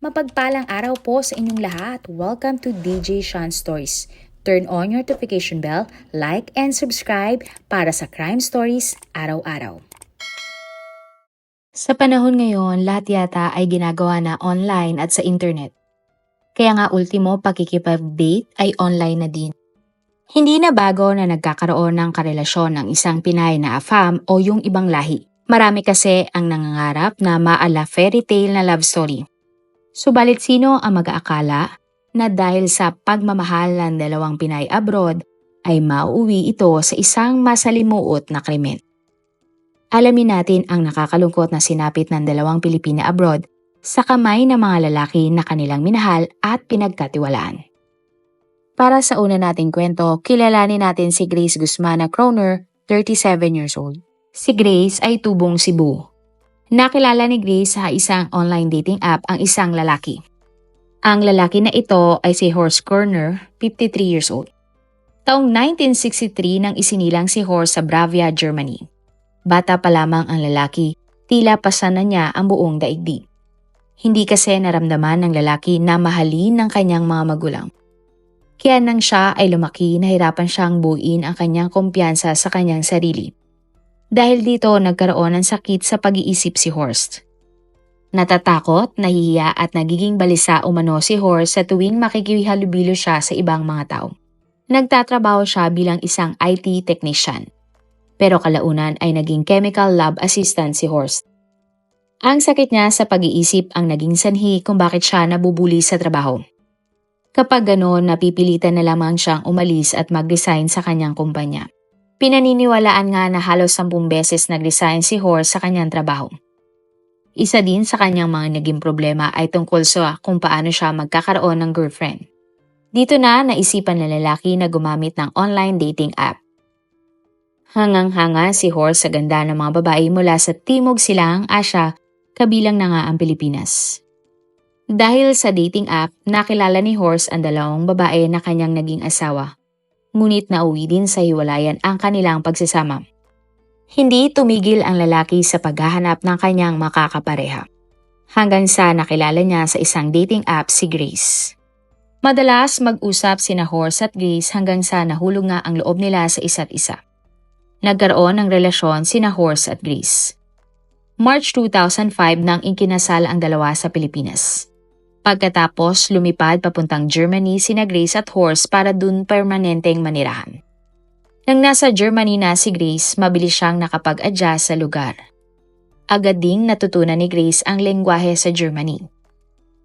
Mapagpalang araw po sa inyong lahat. Welcome to DJ Sean Stories. Turn on your notification bell, like and subscribe para sa crime stories araw-araw. Sa panahon ngayon, lahat yata ay ginagawa na online at sa internet. Kaya nga ultimo pakikipag-date ay online na din. Hindi na bago na nagkakaroon ng karelasyon ng isang Pinay na afam o yung ibang lahi. Marami kasi ang nangangarap na maala fairy tale na love story. Subalit sino ang mag-aakala na dahil sa pagmamahal ng dalawang Pinay abroad ay mauwi ito sa isang masalimuot na krimen. Alamin natin ang nakakalungkot na sinapit ng dalawang Pilipina abroad sa kamay ng mga lalaki na kanilang minahal at pinagkatiwalaan. Para sa una nating kwento, kilalanin natin si Grace Guzmana Croner, 37 years old. Si Grace ay tubong Cebu. Nakilala ni Grace sa isang online dating app ang isang lalaki. Ang lalaki na ito ay si Horst Corner, 53 years old. Taong 1963 nang isinilang si Horst sa Bravia, Germany. Bata pa lamang ang lalaki, tila pasan na niya ang buong daigdig. Hindi kasi naramdaman ng lalaki na mahalin ng kanyang mga magulang. Kaya nang siya ay lumaki, nahirapan siyang buuin ang kanyang kumpiyansa sa kanyang sarili. Dahil dito nagkaroon ng sakit sa pag-iisip si Horst. Natatakot, nahihiya at nagiging balisa umano si Horst sa tuwing makikihalubilo siya sa ibang mga tao. Nagtatrabaho siya bilang isang IT technician. Pero kalaunan ay naging chemical lab assistant si Horst. Ang sakit niya sa pag-iisip ang naging sanhi kung bakit siya nabubuli sa trabaho. Kapag ganoon, napipilitan na lamang siyang umalis at mag-resign sa kanyang kumpanya. Pinaniniwalaan nga na halos sampung beses nag-resign si Horst sa kanyang trabaho. Isa din sa kanyang mga naging problema ay tungkol sa kung paano siya magkakaroon ng girlfriend. Dito na naisipan ng lalaki na gumamit ng online dating app. Hangang-hanga si Horst sa ganda ng mga babae mula sa Timog Silang, Asya, kabilang na nga ang Pilipinas. Dahil sa dating app, nakilala ni Horst ang dalawang babae na kanyang naging asawa. Ngunit nauwi din sa hiwalayan ang kanilang pagsasama. Hindi tumigil ang lalaki sa paghahanap ng kanyang makakapareha. Hanggang sa nakilala niya sa isang dating app si Grace. Madalas mag-usap sina Horst at Grace hanggang sa nahulog nga ang loob nila sa isa't isa. Nagkaroon ng relasyon sina Horst at Grace. March 2005 nang ikinasal ang dalawa sa Pilipinas. Pagkatapos lumipad papuntang Germany sina Grace at Horst para dun permanenteng manirahan. Nang nasa Germany na si Grace, mabilis siyang nakapag-adjust sa lugar. Agad ding natutunan ni Grace ang lengguwahe sa Germany.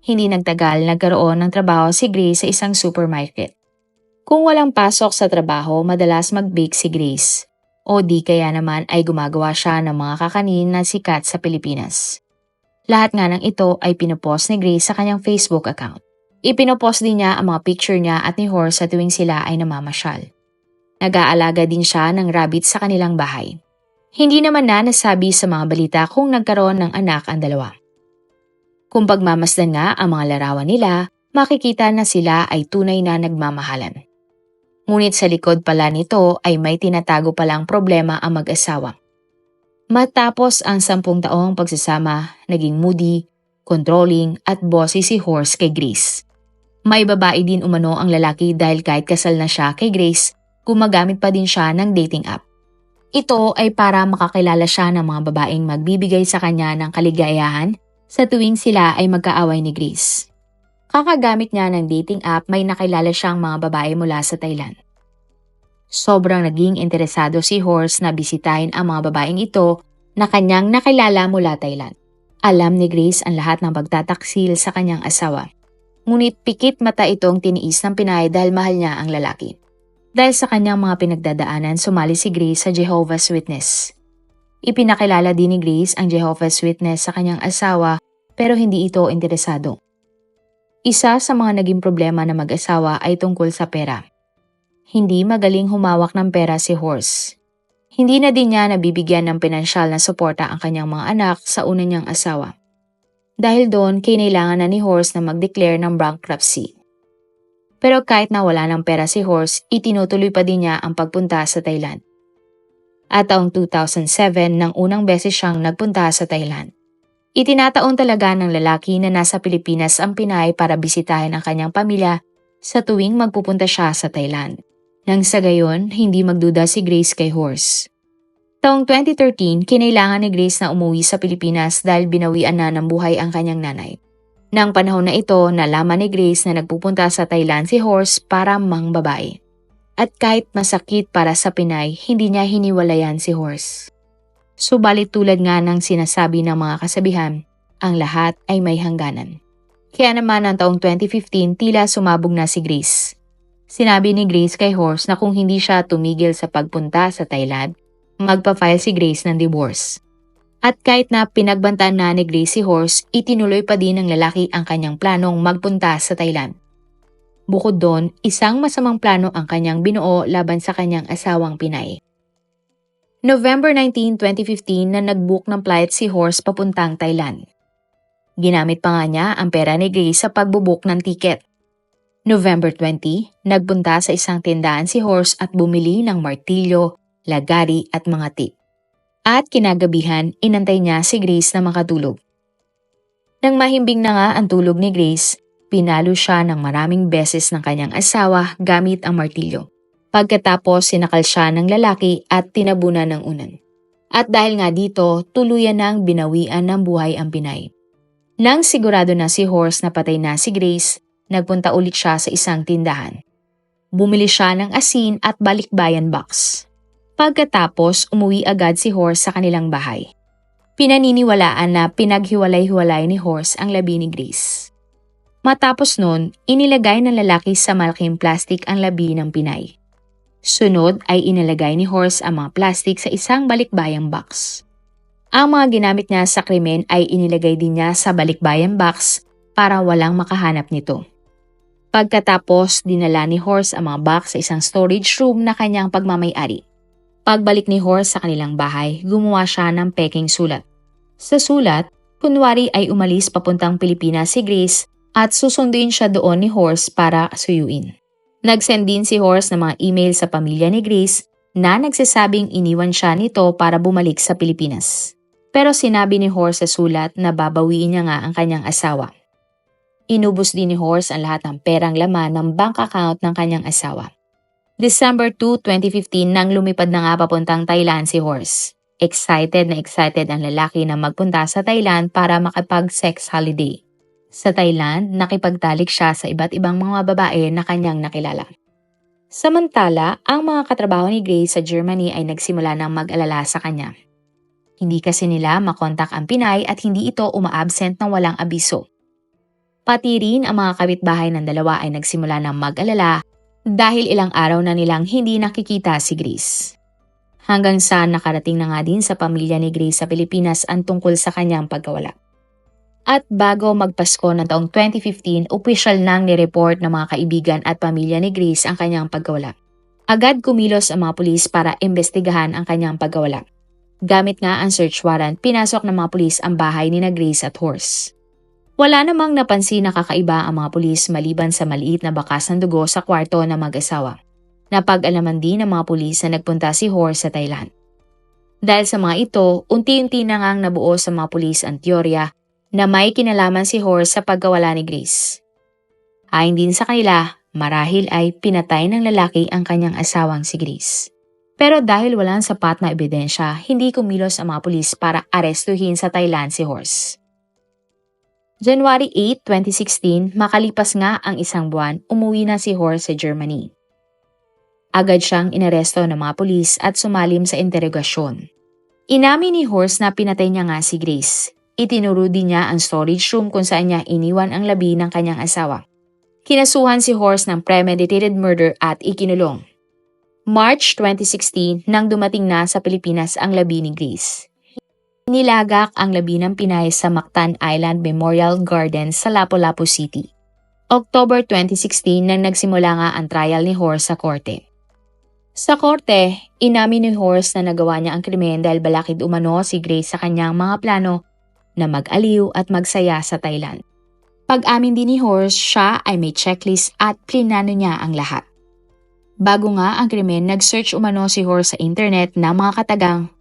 Hindi nagtagal nagkaroon ng trabaho si Grace sa isang supermarket. Kung walang pasok sa trabaho, madalas mag-bake si Grace. O di kaya naman ay gumagawa siya ng mga kakanin na sikat sa Pilipinas. Lahat nga ng ito ay pinopost ni Grace sa kanyang Facebook account. Ipinopost din niya ang mga picture niya at ni Horse sa tuwing sila ay namamasyal. Nag-aalaga din siya ng rabbit sa kanilang bahay. Hindi naman na nasabi sa mga balita kung nagkaroon ng anak ang dalawa. Kung pagmamasdan nga ang mga larawan nila, makikita na sila ay tunay na nagmamahalan. Ngunit sa likod pala nito ay may tinatago palang problema ang mag-asawa. Matapos ang sampung taong pagsasama, naging moody, controlling at bossy si Horse kay Grace. May babae din umano ang lalaki dahil kahit kasal na siya kay Grace, gumagamit pa din siya ng dating app. Ito ay para makakilala siya ng mga babaeng magbibigay sa kanya ng kaligayahan sa tuwing sila ay magkaaway ni Grace. Kakagamit niya ng dating app may nakilala siyang mga babae mula sa Thailand. Sobrang naging interesado si Horse na bisitahin ang mga babaeng ito na kanyang nakilala mula Thailand. Alam ni Grace ang lahat ng pagtataksil sa kanyang asawa. Ngunit pikit mata itong tiniis ng Pinay dahil mahal niya ang lalaki. Dahil sa kanyang mga pinagdadaanan, sumali si Grace sa Jehovah's Witness. Ipinakilala din ni Grace ang Jehovah's Witness sa kanyang asawa pero hindi ito interesado. Isa sa mga naging problema na mag-asawa ay tungkol sa pera. Hindi magaling humawak ng pera si Horse. Hindi na din niya nabibigyan ng pinansyal na suporta ang kanyang mga anak sa una niyang asawa. Dahil doon, kinailangan na ni Horse na mag-declare ng bankruptcy. Pero kahit na wala ng pera si Horse, itinutuloy pa din niya ang pagpunta sa Thailand. At taong 2007 nang unang beses siyang nagpunta sa Thailand. Itinataon talaga ng lalaki na nasa Pilipinas ang Pinay para bisitahin ang kanyang pamilya sa tuwing magpupunta siya sa Thailand. Nang sa gayon, hindi magduda si Grace kay Horse. Taong 2013, kinailangan ni Grace na umuwi sa Pilipinas dahil binawian na ng buhay ang kanyang nanay. Nang panahon na ito, nalaman ni Grace na nagpupunta sa Thailand si Horse para mang babae. At kahit masakit para sa Pinay, hindi niya hiniwalayan si Horse. Subalit tulad nga ng sinasabi ng mga kasabihan, ang lahat ay may hangganan. Kaya naman ang taong 2015 tila sumabog na si Grace. Sinabi ni Grace kay Horse na kung hindi siya tumigil sa pagpunta sa Thailand, magpa-file si Grace ng divorce. At kahit na pinagbantaan na ni Grace si Horse, itinuloy pa din ng lalaki ang kanyang planong magpunta sa Thailand. Bukod doon, isang masamang plano ang kanyang binuo laban sa kanyang asawang Pinay. November 19, 2015 na nagbook ng flight si Horse papuntang Thailand. Ginamit pa nga niya ang pera ni Grace sa pagbubook ng tiket. November 20, nagpunta sa isang tindahan si Horse at bumili ng martilyo, lagari at mga tip. At kinagabihan, inantay niya si Grace na makatulog. Nang mahimbing na nga ang tulog ni Grace, pinalo siya ng maraming beses ng kanyang asawa gamit ang martilyo. Pagkatapos sinakal siya ng lalaki at tinabunan ng unan. At dahil nga dito, tuluyan nang binawian ng buhay ang Pinay. Nang sigurado na si Horse na patay na si Grace, nagpunta ulit siya sa isang tindahan. Bumili siya ng asin at balikbayan box. Pagkatapos, umuwi agad si Horse sa kanilang bahay. Pinaniniwalaan na pinaghiwalay-hiwalay ni Horse ang labi ni Grace. Matapos nun, inilagay ng lalaki sa malaking plastic ang labi ng Pinay. Sunod ay inilagay ni Horse ang mga plastic sa isang balikbayang box. Ang mga ginamit niya sa krimen ay inilagay din niya sa balikbayang box para walang makahanap nito. Pagkatapos, dinala ni Horse ang mga box sa isang storage room na kanyang pagmamayari. Pagbalik ni Horse sa kanilang bahay, gumawa siya ng peking sulat. Sa sulat, kunwari ay umalis papuntang Pilipinas si Grace at susunduin siya doon ni Horse para suyuin. Nag-send din si Horace ng mga email sa pamilya ni Grace na nagsasabing iniwan siya nito para bumalik sa Pilipinas. Pero sinabi ni Horace sa sulat na babawiin niya nga ang kanyang asawa. Inubos din ni Horace ang lahat ng perang laman ng bank account ng kanyang asawa. December 2, 2015 nang lumipad na nga papuntang Thailand si Horace. Excited na excited ang lalaki na magpunta sa Thailand para makapag-sex holiday. Sa Thailand, nakipagtalik siya sa iba't ibang mga babae na kanyang nakilala. Samantala, ang mga katrabaho ni Grace sa Germany ay nagsimula ng mag-alala sa kanya. Hindi kasi nila makontak ang Pinay at hindi ito umaabsent ng walang abiso. Pati rin ang mga kapitbahay ng dalawa ay nagsimula ng mag-alala dahil ilang araw na nilang hindi nakikita si Grace. Hanggang sa nakarating na nga din sa pamilya ni Grace sa Pilipinas ang tungkol sa kanyang pagkawala. At bago magpasko ng taong 2015, official nang nireport ng mga kaibigan at pamilya ni Grace ang kanyang pagkawala. Agad kumilos ang mga pulis para imbestigahan ang kanyang pagkawala. Gamit nga ang search warrant, pinasok ng mga pulis ang bahay ni na Grace at Horse. Wala namang napansin na kakaiba ang mga pulis maliban sa maliit na bakas ng dugo sa kwarto ng mag-asawa. Napag-alaman din ng mga pulis na nagpunta si Horse sa Thailand. Dahil sa mga ito, unti-unti na ngang nabuo sa mga pulis ang teorya na may kinalaman si Horse sa pagkawala ni Grace. Ayon din sa kanila, marahil ay pinatay ng lalaki ang kanyang asawang si Grace. Pero dahil walang sapat na ebidensya, hindi kumilos ang mga pulis para arestuhin sa Thailand si Horse. January 8, 2016, makalipas nga ang isang buwan, umuwi na si Horse sa Germany. Agad siyang inaresto ng mga pulis at sumalim sa interogasyon. Inamin ni Horse na pinatay niya nga si Grace Itinuro din niya ang storage room kung saan niya iniwan ang labi ng kanyang asawa. Kinasuhan si Horse ng premeditated murder at ikinulong. March 2016 nang dumating na sa Pilipinas ang labi ni Grace. Nilagak ang labi ng Pinay sa Mactan Island Memorial Garden sa Lapu-Lapu City. October 2016 nang nagsimula nga ang trial ni Horse sa korte. Sa korte, inamin ni Horse na nagawa niya ang krimen dahil balakid umano si Grace sa kanyang mga plano na mag-aliw at magsaya sa Thailand. Pag-amin din ni Horse, siya ay may checklist at plinano niya ang lahat. Bago nga ang krimen, nag-search umano si Horse sa internet na mga katagang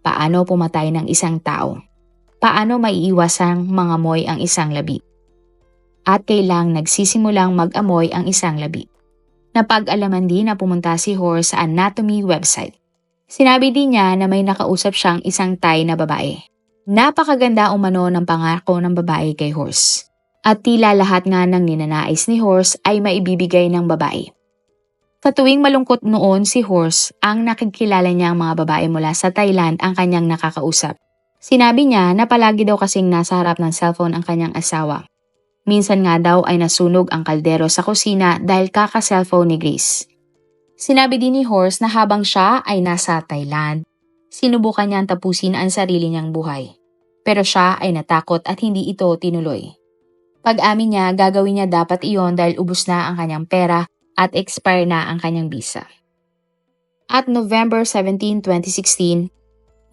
paano pumatay ng isang tao. paano maiiwasang mangamoy ang isang labi. At kailang nagsisimulang mag-amoy ang isang labi. Napag-alaman din na pumunta si Horse sa anatomy website. Sinabi din niya na may nakausap siyang isang Thai na babae. Napakaganda umano ng pangako ng babae kay Horse. At tila lahat nga ng ninanais ni Horse ay maibibigay ng babae. Sa tuwing malungkot noon si Horse, ang nakikilala niya ang mga babae mula sa Thailand ang kanyang nakakausap. Sinabi niya na palagi daw kasing nasa harap ng cellphone ang kanyang asawa. Minsan nga daw ay nasunog ang kaldero sa kusina dahil kaka-cellphone ni Grace. Sinabi din ni Horse na habang siya ay nasa Thailand, sinubukan niyang tapusin ang sarili niyang buhay. Pero siya ay natakot at hindi ito tinuloy. Pag-amin niya, gagawin niya dapat iyon dahil ubus na ang kanyang pera at expire na ang kanyang visa. At November 17, 2016,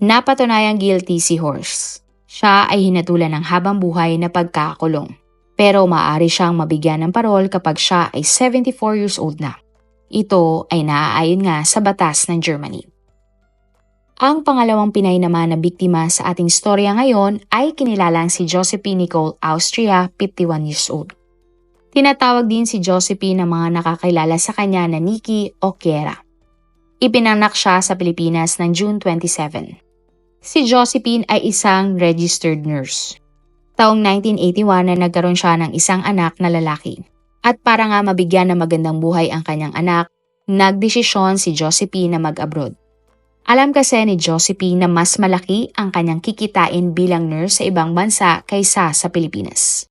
napatunayang guilty si Horse. Siya ay hinatulan ng habang buhay na pagkakakulong. Pero maaari siyang mabigyan ng parol kapag siya ay 74 years old na. Ito ay naaayon nga sa batas ng Germany. Ang pangalawang Pinay naman na biktima sa ating storya ngayon ay kinilalang si Josephine Nicole Austria, 51 years old. Tinatawag din si Josephine ng mga nakakilala sa kanya na Nikki o Kiera. Ipinanak siya sa Pilipinas ng June 27. Si Josephine ay isang registered nurse. Taong 1981 na nagkaroon siya ng isang anak na lalaki. At para nga mabigyan ng magandang buhay ang kanyang anak, nagdesisyon si Josephine na mag-abroad. Alam kasi ni Josephine na mas malaki ang kanyang kikitain bilang nurse sa ibang bansa kaysa sa Pilipinas.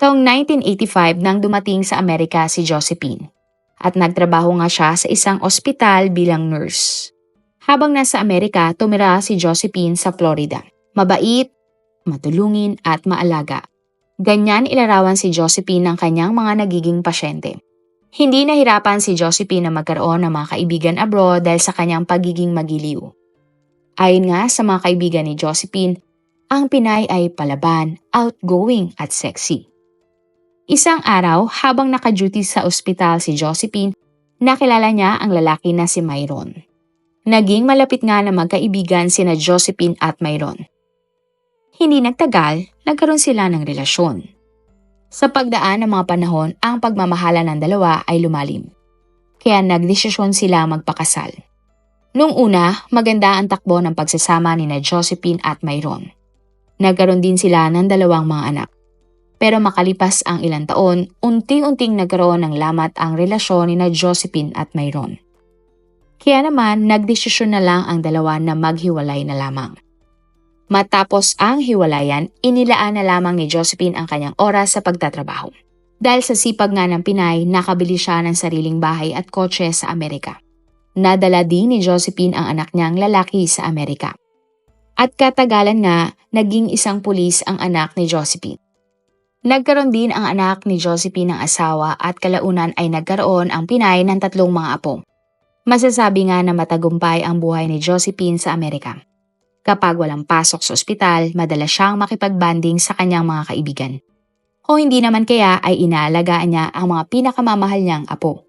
Taong 1985 nang dumating sa Amerika si Josephine at nagtrabaho nga siya sa isang ospital bilang nurse. Habang nasa Amerika, tumira si Josephine sa Florida. Mabait, matulungin at maalaga. Ganyan ilarawan si Josephine ng kanyang mga nagiging pasyente. Hindi nahirapan si Josephine na magkaroon ng mga kaibigan abroad dahil sa kanyang pagiging magiliw. Ayon nga sa mga kaibigan ni Josephine, ang Pinay ay palaban, outgoing at sexy. Isang araw, habang naka-duty sa ospital si Josephine, nakilala niya ang lalaki na si Myron. Naging malapit nga na magkaibigan sina Josephine at Myron. Hindi nagtagal, nagkaroon sila ng relasyon. Sa pagdaan ng mga panahon, ang pagmamahala ng dalawa ay lumalim. Kaya nagdesisyon sila magpakasal. Noong una, maganda ang takbo ng pagsasama ni na Josephine at Myron. Nagkaroon din sila ng dalawang mga anak. Pero makalipas ang ilang taon, unti-unting nagkaroon ng lamat ang relasyon ni na Josephine at Myron. Kaya naman, nagdesisyon na lang ang dalawa na maghiwalay na lamang. Matapos ang hiwalayan, inilaan na lamang ni Josephine ang kanyang oras sa pagtatrabaho. Dahil sa sipag nga ng Pinay, nakabili siya ng sariling bahay at kotse sa Amerika. Nadala din ni Josephine ang anak niyang lalaki sa Amerika. At katagalan nga, naging isang pulis ang anak ni Josephine. Nagkaroon din ang anak ni Josephine ng asawa at kalaunan ay nagkaroon ang Pinay ng tatlong mga apo. Masasabi nga na matagumpay ang buhay ni Josephine sa Amerika. Kapag walang pasok sa ospital, madalas siyang makipagbanding sa kanyang mga kaibigan. O hindi naman kaya ay inaalagaan niya ang mga pinakamamahal niyang apo.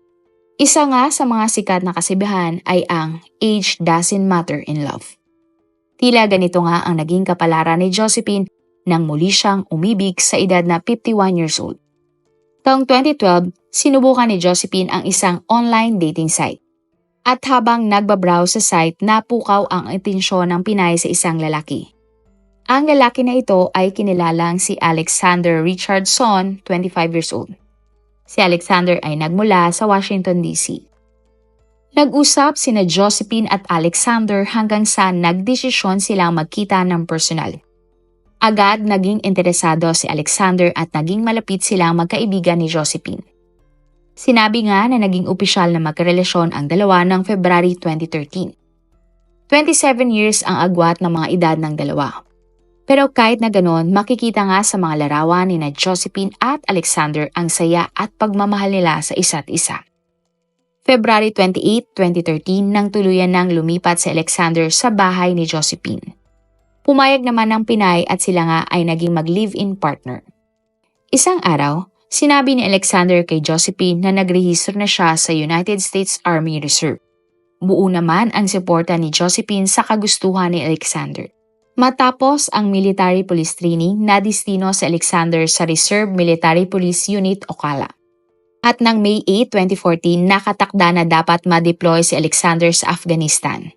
Isa nga sa mga sikat na kasibahan ay ang Age Doesn't Matter in Love. Tila ganito nga ang naging kapalaran ni Josephine nang muli siyang umibig sa edad na 51 years old. Taong 2012, sinubukan ni Josephine ang isang online dating site. At habang nagbabrowse sa site, napukaw ang atensyon ng Pinay sa isang lalaki. Ang lalaki na ito ay kinilalang si Alexander Richardson, 25 years old. Si Alexander ay nagmula sa Washington, D.C. Nag-usap sina Josephine at Alexander hanggang sa nagdesisyon silang magkita ng personal. Agad naging interesado si Alexander at naging malapit silang magkaibigan ni Josephine. Sinabi nga na naging opisyal na magkarelasyon ang dalawa ng February 2013. 27 years ang agwat ng mga edad ng dalawa. Pero kahit na ganon, makikita nga sa mga larawan ni na Josephine at Alexander ang saya at pagmamahal nila sa isa't isa. February 28, 2013 nang tuluyan nang lumipat si Alexander sa bahay ni Josephine. Pumayag naman ng Pinay at sila nga ay naging mag-live-in partner. Isang araw, sinabi ni Alexander kay Josephine na nagrehistro na siya sa United States Army Reserve. Buo naman ang suporta ni Josephine sa kagustuhan ni Alexander. Matapos ang military police training, nadistino si Alexander sa Reserve Military Police Unit Ocala. At ng May 8, 2014, nakatakda na dapat ma-deploy si Alexander sa Afghanistan.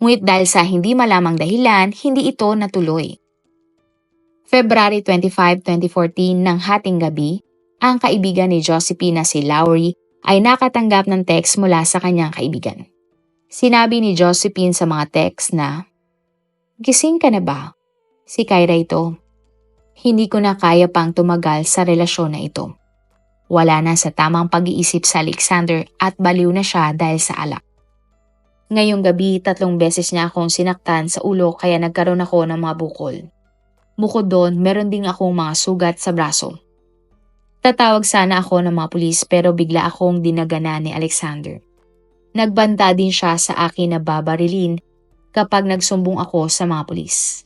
Ngunit dahil sa hindi malamang dahilan, hindi ito natuloy. February 25, 2014 ng hating gabi, ang kaibigan ni Josephine na si Lowry ay nakatanggap ng text mula sa kanyang kaibigan. Sinabi ni Josephine sa mga text na, Gising ka na ba? Si Kyra ito. Hindi ko na kaya pang tumagal sa relasyon na ito. Wala na sa tamang pag-iisip sa Alexander at baliw na siya dahil sa alak. Ngayong gabi, tatlong beses niya akong sinaktan sa ulo kaya nagkaroon ako ng mga bukol. Bukod doon, meron ding akong mga sugat sa braso. Tatawag sana ako ng mga pulis pero bigla akong dinagana ni Alexander. Nagbanta din siya sa akin na babarilin kapag nagsumbong ako sa mga pulis.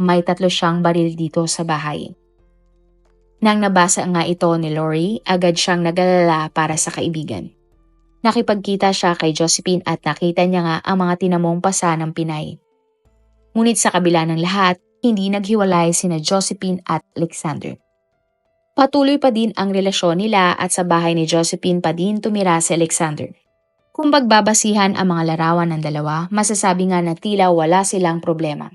May tatlo siyang baril dito sa bahay. Nang nabasa nga ito ni Lori, agad siyang nagalala para sa kaibigan. Nakipagkita siya kay Josephine at nakita niya nga ang mga tinamong pasa ng Pinay. Ngunit sa kabila ng lahat, hindi naghiwalay sina Josephine at Alexander. Patuloy pa din ang relasyon nila at sa bahay ni Josephine pa din tumira si Alexander. Kung pagbabasihan ang mga larawan ng dalawa, masasabi nga na tila wala silang problema.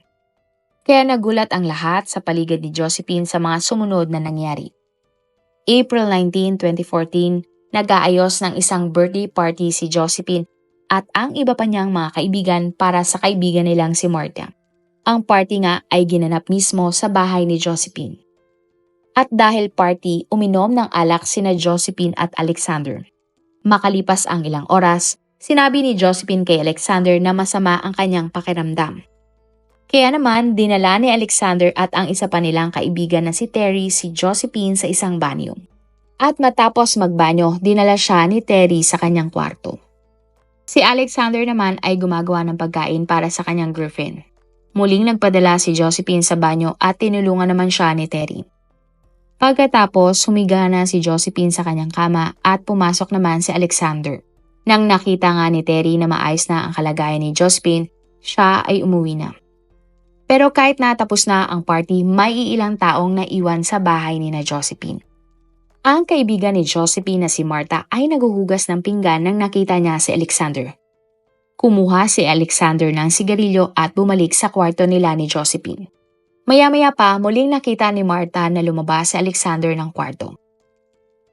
Kaya nagulat ang lahat sa paligid ni Josephine sa mga sumunod na nangyari. April 19, 2014, nag-aayos ng isang birthday party si Josephine at ang iba pa niyang mga kaibigan para sa kaibigan nilang si Marta. Ang party nga ay ginanap mismo sa bahay ni Josephine. At dahil party, uminom ng alak sina Josephine at Alexander. Makalipas ang ilang oras, sinabi ni Josephine kay Alexander na masama ang kanyang pakiramdam. Kaya naman, dinala ni Alexander at ang isa pa nilang kaibigan na si Terry si Josephine sa isang banyo. At matapos magbanyo, dinala siya ni Terry sa kanyang kwarto. Si Alexander naman ay gumagawa ng pagkain para sa kanyang girlfriend. Muling nagpadala si Josephine sa banyo at tinulungan naman siya ni Terry. Pagkatapos, humiga na si Josephine sa kanyang kama at pumasok naman si Alexander. Nang nakita nga ni Terry na maayos na ang kalagayan ni Josephine, siya ay umuwi na. Pero kahit natapos na ang party, may ilang taong naiwan sa bahay ni na Josephine. Ang kaibigan ni Josephine na si Marta ay naguhugas ng pinggan nang nakita niya si Alexander. Kumuha si Alexander ng sigarilyo at bumalik sa kwarto nila ni Josephine. Maya-maya pa, muling nakita ni Marta na lumabas si Alexander ng kwarto.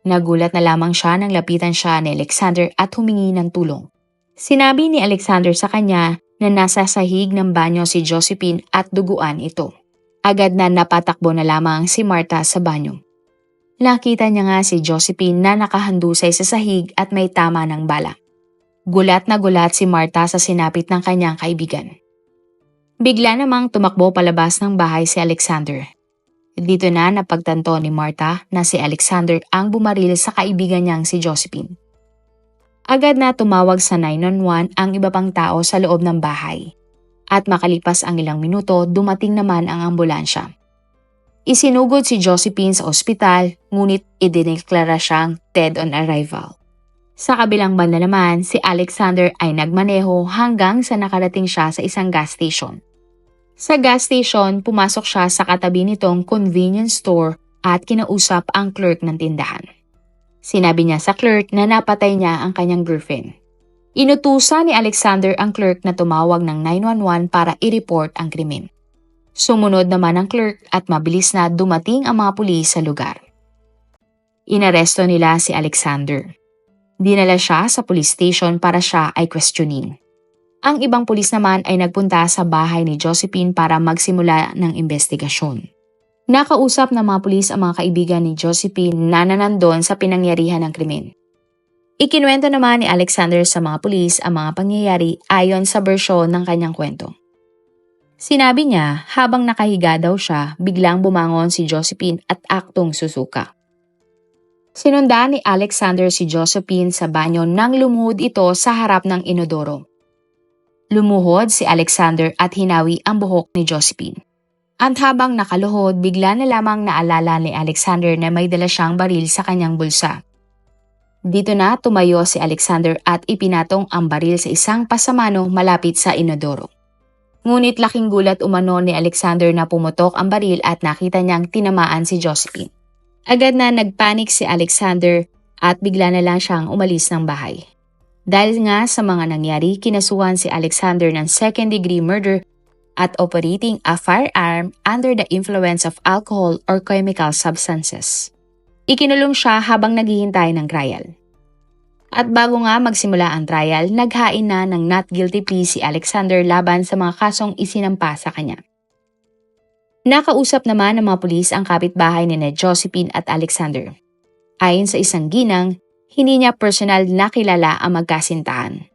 Nagulat na lamang siya nang lapitan siya ni Alexander at humingi ng tulong. Sinabi ni Alexander sa kanya na nasa sahig ng banyo si Josephine at duguan ito. Agad na napatakbo na lamang si Marta sa banyo. Nakita niya nga si Josephine na nakahandusay sa sahig at may tama ng bala. Gulat na gulat si Marta sa sinapit ng kanyang kaibigan. Bigla namang tumakbo palabas ng bahay si Alexander. Dito na napagtanto ni Marta na si Alexander ang bumaril sa kaibigan niyang si Josephine. Agad na tumawag sa 911 ang iba pang tao sa loob ng bahay. At makalipas ang ilang minuto, dumating naman ang ambulansya. Isinugod si Josephine sa ospital, ngunit idineklara siyang dead on arrival. Sa kabilang banda naman, si Alexander ay nagmaneho hanggang sa nakarating siya sa isang gas station. Sa gas station, pumasok siya sa katabi nitong convenience store at kinausap ang clerk ng tindahan. Sinabi niya sa clerk na napatay niya ang kanyang girlfriend. Inutusan ni Alexander ang clerk na tumawag ng 911 para i-report ang krimen. Sumunod naman ang clerk at mabilis na dumating ang mga pulis sa lugar. Inaresto nila si Alexander. Dinala siya sa police station para siya ay questioning. Ang ibang pulis naman ay nagpunta sa bahay ni Josephine para magsimula ng investigasyon. Nakausap ng mga pulis ang mga kaibigan ni Josephine na nanandon sa pinangyarihan ng krimen. Ikinuwento naman ni Alexander sa mga pulis ang mga pangyayari ayon sa bersyon ng kanyang kwento. Sinabi niya habang nakahiga daw siya, biglang bumangon si Josephine at aktong susuka. Sinundan ni Alexander si Josephine sa banyo nang lumuhod ito sa harap ng inodoro. Lumuhod si Alexander at hinawi ang buhok ni Josephine. At habang nakaluhod, bigla na lamang naalala ni Alexander na may dala siyang baril sa kanyang bulsa. Dito na tumayo si Alexander at ipinatong ang baril sa isang pasamano malapit sa inodoro. Ngunit laking gulat umano ni Alexander na pumutok ang baril at nakita niyang tinamaan si Josephine. Agad na nagpanik si Alexander at bigla na lang siyang umalis ng bahay. Dahil nga sa mga nangyari, kinasuhan si Alexander ng second degree murder at operating a firearm under the influence of alcohol or chemical substances. Ikinulong siya habang naghihintay ng trial. At bago nga magsimula ang trial, naghain na ng not guilty plea si Alexander laban sa mga kasong isinampa sa kanya. Nakausap naman ng mga pulis ang kapitbahay ni na Josephine at Alexander. Ayon sa isang ginang, hindi niya personal nakilala ang magkasintahan.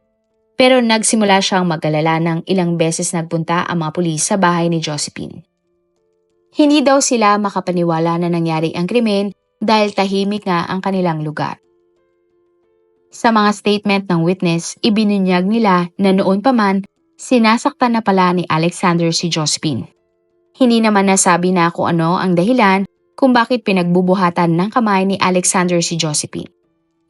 Pero nagsimula siyang mag-alala ng ilang beses nagpunta ang mga pulis sa bahay ni Josephine. Hindi daw sila makapaniwala na nangyari ang krimen dahil tahimik nga ang kanilang lugar. Sa mga statement ng witness, ibinunyag nila na noon pa man, sinasaktan na pala ni Alexander si Josephine. Hindi naman nasabi na kung ano ang dahilan kung bakit pinagbubuhatan ng kamay ni Alexander si Josephine.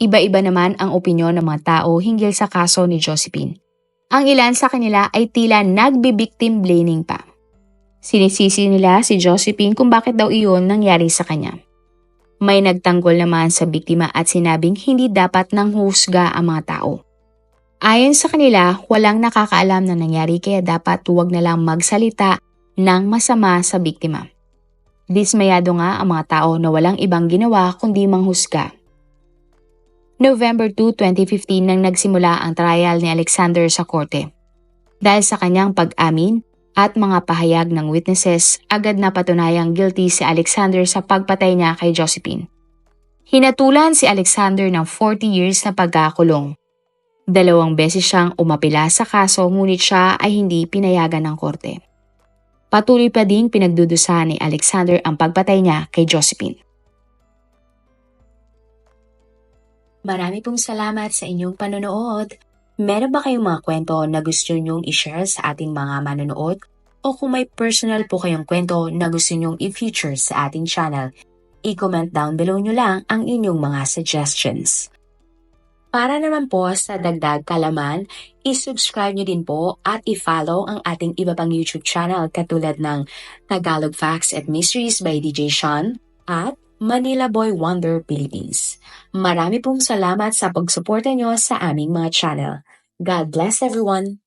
Iba-iba naman ang opinyon ng mga tao hinggil sa kaso ni Josephine. Ang ilan sa kanila ay tila nagbi-victim blaming pa. Sinisisi nila si Josephine kung bakit daw iyon nangyari sa kanya. May nagtanggol naman sa biktima at sinabing hindi dapat nang husga ang mga tao. Ayon sa kanila, walang nakakaalam na nangyari kaya dapat huwag na lang magsalita ng masama sa biktima. Dismayado nga ang mga tao na walang ibang ginawa kundi manghusga. November 2, 2015 nang nagsimula ang trial ni Alexander sa korte. Dahil sa kanyang pag-amin, at mga pahayag ng witnesses, agad na patunayang guilty si Alexander sa pagpatay niya kay Josephine. Hinatulan si Alexander ng 40 years na pagkakulong. Dalawang beses siyang umapila sa kaso ngunit siya ay hindi pinayagan ng korte. Patuloy pa ding pinagdudusahan ni Alexander ang pagpatay niya kay Josephine. Marami pong salamat sa inyong panonood. Meron ba kayong mga kwento na gusto nyong i-share sa ating mga manonood? O kung may personal po kayong kwento na gusto nyong i-feature sa ating channel, i-comment down below nyo lang ang inyong mga suggestions. Para naman po sa dagdag kalaman, i-subscribe nyo din po at i-follow ang ating iba pang YouTube channel katulad ng Tagalog Facts and Mysteries by DJ Sean at Manila Boy Wonder Philippines. Marami pong salamat sa pagsuporta nyo sa aming mga channel. God bless everyone!